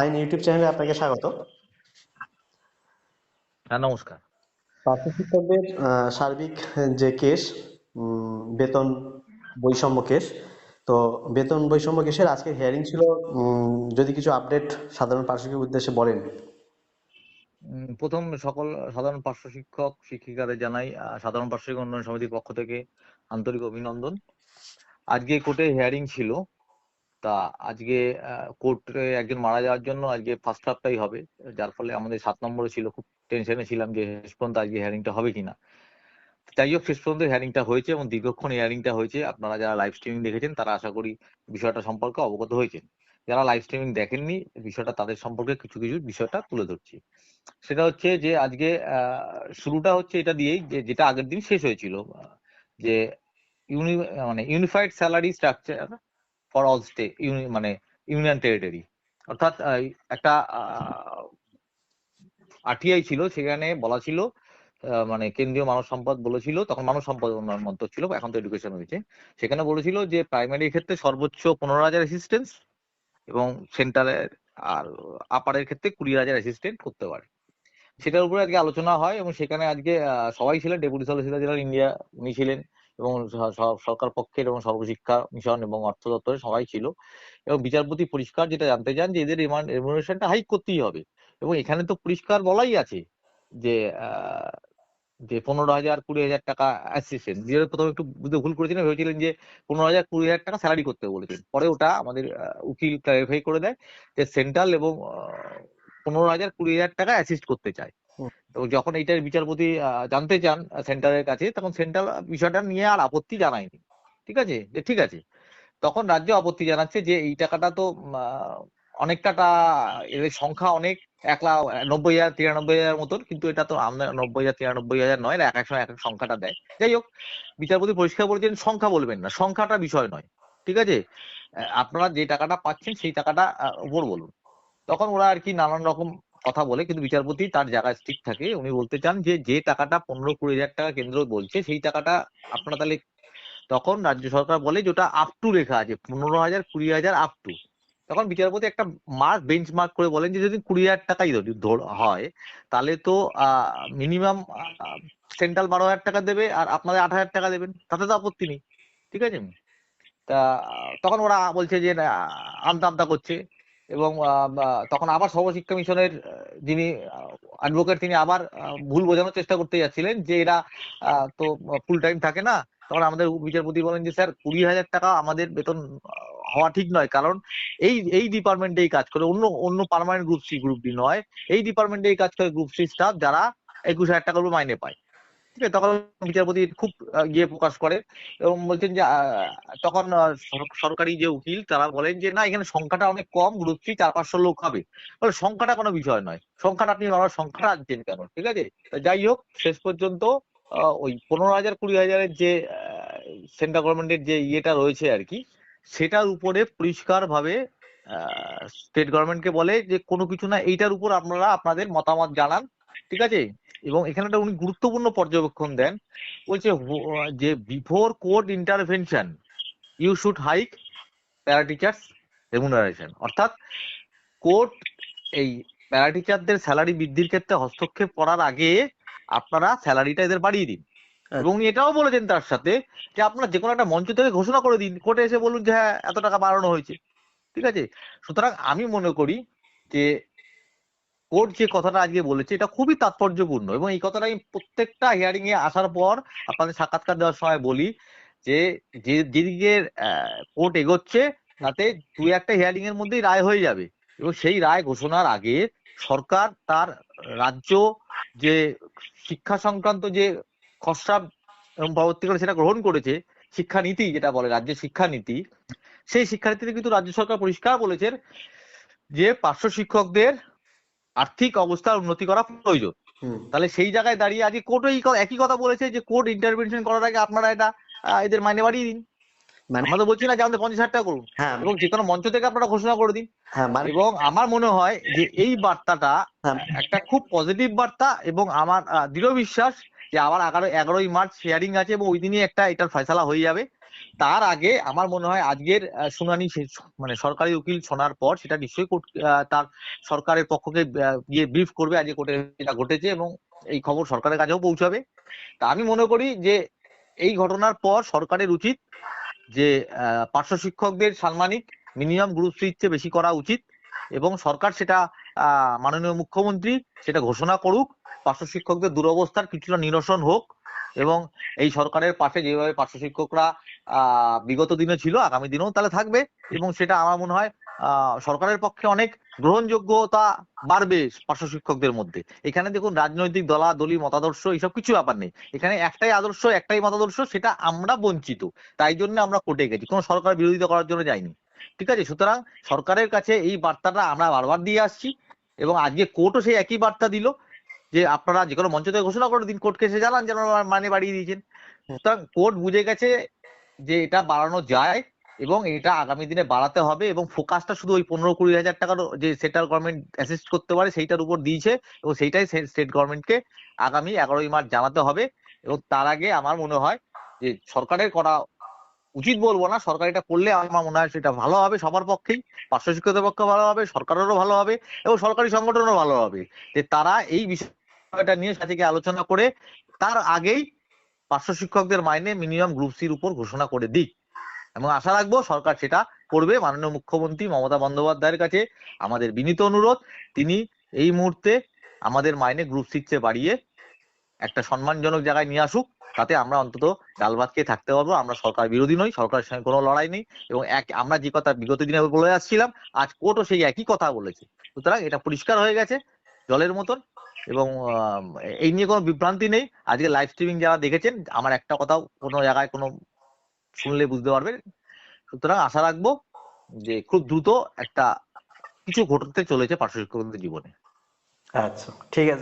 Sign YouTube চ্যানেলে আপনাকে স্বাগত। হ্যাঁ নমস্কার। পার্শ্ব শিক্ষকদের সার্বিক যে কেস বেতন বৈষম্য কেস তো বেতন বৈষম্য কেসের আজকে হিয়ারিং ছিল যদি কিছু আপডেট সাধারণ পার্শ্ব শিক্ষকের উদ্দেশ্যে বলেন। প্রথম সকল সাধারণ পার্শ্ব শিক্ষক শিক্ষিকাদের জানাই সাধারণ পার্শ্ব শিক্ষক উন্নয়ন সমিতির পক্ষ থেকে আন্তরিক অভিনন্দন। আজকে কোর্টে হিয়ারিং ছিল। তা আজকে কোর্টে একজন মারা যাওয়ার জন্য আজকে ফার্স্ট হাফটাই হবে। যার ফলে আমাদের সাত নম্বরে ছিল, খুব টেনশনে ছিলাম যে শেষ পর্যন্ত আজকে হিয়ারিংটা হবে কিনা। যাই হোক, শেষ পর্যন্ত হিয়ারিংটা হয়েছে এবং দীর্ঘক্ষণ হিয়ারিংটা হয়েছে। আপনারা যারা লাইভ স্ট্রিমিং দেখেছেন, তারা আশা করি বিষয়টা সম্পর্কে অবগত হয়েছেন। যারা লাইভ স্ট্রিমিং দেখেননি, বিষয়টা তাদের সম্পর্কে কিছু কিছু বিষয়টা তুলে ধরছি। সেটা হচ্ছে যে আজকে শুরুটা হচ্ছে এটা দিয়েই যে যেটা আগের দিন শেষ হয়েছিল যে ইউনি মানে unified salary structure for all state মানে ইউনিয়ন টেরিটরি অর্থাৎ একটা আরটিআই ছিল, সেখানে বলা ছিল মানে কেন্দ্রীয় মানব সম্পদ বলেছিল, তখন মানব সম্পদ উন্নয়ন মন্ত্রক ছিল এখন তো এডুকেশন হয়েছে। সেখানে বলেছিল যে প্রাইমারি ক্ষেত্রে সর্বোচ্চ পনেরো হাজার অ্যাসিস্ট্যান্স এবং সেন্টারের আর আপারের ক্ষেত্রে কুড়ি হাজার অ্যাসিস্ট্যান্ট করতে পারে। সেটার উপরে আজকে আলোচনা হয় এবং সেখানে আজকে সবাই ছিলেন ডেপুটি সলিসিটর জেনারেল ইন্ডিয়া উনি ছিলেন। এবং সরকার পক্ষের এবং সর্বশিক্ষা মিশন এবং অর্থ দপ্তরের সবাই ছিল। এবং বিচারপতি পরিষ্কার যেটা জানতে চান যে এদের রেমুনারেশনটা হাইক করতেই হবে। এবং এখানে তো পরিষ্কার বলাই আছে যে যে পনেরো হাজার কুড়ি হাজার টাকা অ্যাসিস্ট্যান্ট যে প্রথমে একটু বুঝতে ভুল করেছিলেন ভেবেছিলেন যে পনেরো হাজার কুড়ি হাজার টাকা স্যালারি করতে বলেছেন। পরে ওটা আমাদের উকিল ক্লারিফাই করে দেয় যে সেন্ট্রাল এবং পনেরো হাজার কুড়ি হাজার টাকা অ্যাসিস্ট করতে চায়। তো যখন এইটার বিচারপতি জানতে চান সেন্টারের কাছে, তখন সেন্ট্রাল বিষয়টা নিয়ে আর আপত্তি জানায়নি। ঠিক আছে? যে ঠিক আছে। তখন রাজ্য আপত্তি জানাচ্ছে যে এই টাকাটা তো অনেক টাকা এদের সংখ্যা অনেক, এক লাখ, নব্বই হাজার, তিরানব্বই হাজার মতন, কিন্তু এটা তো আমরা নব্বই হাজার, তিরানব্বই হাজার নয় এক এক সময় এক এক সংখ্যাটা দেয়। যাই হোক, বিচারপতি পরিষ্কার বলেছেন, সংখ্যা বলবেন না, সংখ্যাটা বিষয় নয়। ঠিক আছে? আপনারা যে টাকাটা পাচ্ছেন, সেই টাকাটা উপর বলুন। তখন ওরা আর কি নানান রকম কথা বলে, কিন্তু বিচারপতি তার জায়গায় ঠিক থাকে। উনি বলতে চান যে যে টাকাটা পনেরো কুড়ি হাজার টাকা কেন্দ্র বলছে, সেই টাকাটা আপনারা তাহলে তখন রাজ্য সরকার বলে যে, ওটা আপ টু লেখা আছে, পনেরো হাজার, কুড়ি হাজার আপ টু তখন বিচারপতি একটা মার্ক বেঞ্চ মার্ক করে বলেন যে, যদি কুড়ি হাজার টাকাই হয়, তাহলে তো মিনিমাম সেন্ট্রাল বারো হাজার টাকা দেবে আর আপনাদের আট হাজার টাকা দেবেন, তাতে তো আপত্তি নেই। ঠিক আছে? তা, তখন ওরা বলছে যে আমতা আমতা করছে। এবং তখন আবার সর্বশিক্ষা মিশনের যিনি অ্যাডভোকেট তিনি আবার ভুল বোঝানোর চেষ্টা করতে যাচ্ছিলেন যে এরা তো ফুল টাইম থাকে না। তখন আমাদের বিচারপতি বলেন যে, স্যার, কুড়ি হাজার টাকা আমাদের বেতন হওয়া ঠিক নয়। কারণ এই এই ডিপার্টমেন্টেই কাজ করে। অন্য অন্য permanent group C group D নয়। এই ডিপার্টমেন্টেই কাজ করে গ্রুপ সি স্টাফ যারা একুশ হাজার টাকা করে মাইনে পায়। ঠিক আছে, তখন বিচারপতি খুব ইয়ে প্রকাশ করে এবং বলছেন যে তখন সরকারি যে উকিল, তারা বলেন যে, না, এখানে সংখ্যাটা অনেক কম গ্রুপ চার, পাঁচশো লোক হবে। বলে, সংখ্যাটা কোনো বিষয় নয়। সংখ্যাটা আপনি আমার সংখ্যাটা আনছেন কেন? ঠিক আছে? যাই হোক, শেষ পর্যন্ত ওই পনেরো হাজার, কুড়ি হাজারের যে সেন্ট্রাল গভর্নমেন্টের যে ইয়েটা রয়েছে আর কি, সেটার উপরে পরিষ্কার ভাবে স্টেট গভর্নমেন্টকে বলে যে, কোনো কিছু না, এইটার উপর আপনারা, আপনাদের মতামত জানান। ঠিক আছে? এবং এখানে একটা উনি গুরুত্বপূর্ণ পর্যবেক্ষণ দেন বলছে যে before court intervention you should hike para teachers remuneration অর্থাৎ কোর্ট এই প্যারা টিচারদের স্যালারি বৃদ্ধির ক্ষেত্রে হস্তক্ষেপ করার আগে আপনারা স্যালারিটা এদের বাড়িয়ে দিন। এবং উনি এটাও বলেছেন তার সাথে যে আপনারা যে কোনো একটা মঞ্চ থেকে ঘোষণা করে দিন কোর্টে এসে বলুন যে হ্যাঁ এত টাকা বাড়ানো হয়েছে। ঠিক আছে? সুতরাং আমি মনে করি যে কোর্ট যে কথাটা আজকে বলেছে, এটা খুবই তাৎপর্যপূর্ণ এবং এই কথাটা আমি প্রত্যেকটা হিয়ারিং এ আসার পর আপনাদের সাক্ষাৎকার দেওয়ার সময় বলি যে যেদিকে কোর্ট এগোচ্ছে, তাতে দু একটা হিয়ারিং এর মধ্যেই রায় হয়ে যাবে এবং সেই রায় ঘোষণার আগে সরকার তার রাজ্য যে শিক্ষা সংক্রান্ত যে খসড়া এবং পরবর্তীকালে সেটা গ্রহণ করেছে, শিক্ষানীতি যেটা বলে, রাজ্যের শিক্ষানীতি, সেই শিক্ষানীতিতে কিন্তু রাজ্য সরকার পরিষ্কার বলেছেন যে পার্শ্ব শিক্ষকদের আর্থিক অবস্থার উন্নতি করা প্রয়োজন। তাহলে সেই জায়গায় দাঁড়িয়ে আজকে কোর্ট একই কথা বলেছে যে কোর্ট ইন্টারভেনশন করার আগে আপনারা এটা এদের মাইনে বাড়িয়ে দিন। মানে আমরা বলছি না যে আমাদের পঞ্চাশ হাজার টাকা করুন। হ্যাঁ। এবং যে কোনো মঞ্চ থেকে আপনারা ঘোষণা করে দিন। হ্যাঁ মানে এবং আমার মনে হয় যে এই বার্তাটা হ্যাঁ, একটা খুব পজিটিভ বার্তা এবং আমার দৃঢ় বিশ্বাস যে আবার এগারো, এগারোই মার্চ হিয়ারিং আছে এবং ওই দিনই একটা এটার ফয়সালা হয়ে যাবে। তার আগে আমার মনে হয় আজকের শুনানি মানে সরকারি উকিল শোনার পর সেটা নিশ্চয়ই কোর্ট- তার সরকারের পক্ষকে গিয়ে ব্রিফ করবে আজকে কোর্টে এটা ঘটেছে এবং এই খবর সরকারের কাছেও পৌঁছাবে। তা আমি মনে করি যে এই ঘটনার পর সরকারের উচিত যে পার্শ্ব শিক্ষকদের সাম্মানিক মিনিমাম সি চেয়ে বেশি করা উচিত এবং সরকার সেটা মাননীয় মুখ্যমন্ত্রী সেটা ঘোষণা করুক, পার্শ্ব শিক্ষকদের দুরবস্থার কিছুটা নিরসন হোক এবং এই সরকারের পাশে যেভাবে পার্শ্ব শিক্ষকরা বিগত দিনে ছিল, আগামী দিনেও তাহলে থাকবে এবং সেটা আমার মনে হয় সরকারের পক্ষে অনেক গ্রহণযোগ্যতা বাড়বে পার্শ্ব শিক্ষকদের মধ্যে। এখানে দেখুন রাজনৈতিক দলা দলি মতাদর্শ, এইসব কিছু ব্যাপার নেই। এখানে একটাই আদর্শ, একটাই মতাদর্শ, সেটা আমরা বঞ্চিত। তাই জন্য আমরা কোর্টে গেছি। কোনো সরকার বিরোধিতা করার জন্য যাইনি। ঠিক আছে? সুতরাং সরকারের কাছে এই বার্তাটা আমরা বারবার দিয়ে আসছি এবং আজকে কোর্টও সেই একই বার্তা দিল যে আপনারা যে কোনো মঞ্চ থেকে ঘোষণা করে দিন কোর্টকে এসে জানান যেন মানে বাড়িয়ে দিয়েছেন। সুতরাং কোর্ট বুঝে গেছে যে এটা বাড়ানো যায় এবং এটা আগামী দিনে বাড়াতে হবে এবং ফোকাসটা শুধু ওই পনেরো কুড়ি হাজার টাকার যে সেন্ট্রাল গভর্নমেন্ট অ্যাসিস্ট করতে পারে সেইটার উপর দিয়েছে এবং সেইটাই স্টেট গভর্নমেন্টকে আগামী এগারোই মার্চ জানাতে হবে এবং তার আগে আমার মনে হয় যে সরকারের করা উচিত বলব না সরকার এটা করলে আমার মনে হয় সেটা ভালো হবে সবার পক্ষেই, পার্শ্ব শিক্ষকদের পক্ষে ভালো হবে, সরকারেরও ভালো হবে এবং সরকারি সংগঠনও ভালো হবে। যে তারা এই বিষয়টা নিয়ে সাথে আলোচনা করে তার আগেই পার্শ্ব শিক্ষকদের মাইনে মিনিমাম গ্রুপ সির উপর ঘোষণা করে দিক। এবং আশা রাখব সরকার সেটা করবে। মাননীয় মুখ্যমন্ত্রী মমতা বন্দ্যোপাধ্যায়ের কাছে আমাদের বিনীত অনুরোধ, তিনি এই মুহূর্তে আমাদের মাইনে গ্রুপ চেয়ে বাড়িয়ে একটা সম্মানজনক জায়গায় নিয়ে আসুক, তাতে আমরা অন্তত ডাল ভাত খেয়ে থাকতে পারব। আমরা সরকার বিরোধী নই, সরকারের সঙ্গে কোনো লড়াই নেই এবং এক, আমরা যে কথা বিগত দিনে বলে আসছিলাম, আজ কোর্টও সেই একই কথা বলেছে। সুতরাং এটা পরিষ্কার হয়ে গেছে জলের মতন এবং এই নিয়ে কোনো বিভ্রান্তি নেই। আজকে লাইভ স্ট্রিমিং যারা দেখেছেন, আমার একটা কথাও কোনো জায়গায় কোনো শুনলে বুঝতে পারবেন। সুতরাং আশা রাখব যে খুব দ্রুত একটা কিছু ঘটতে চলেছে পার্শ্ব শিক্ষকদের জীবনে। আচ্ছা ঠিক আছে।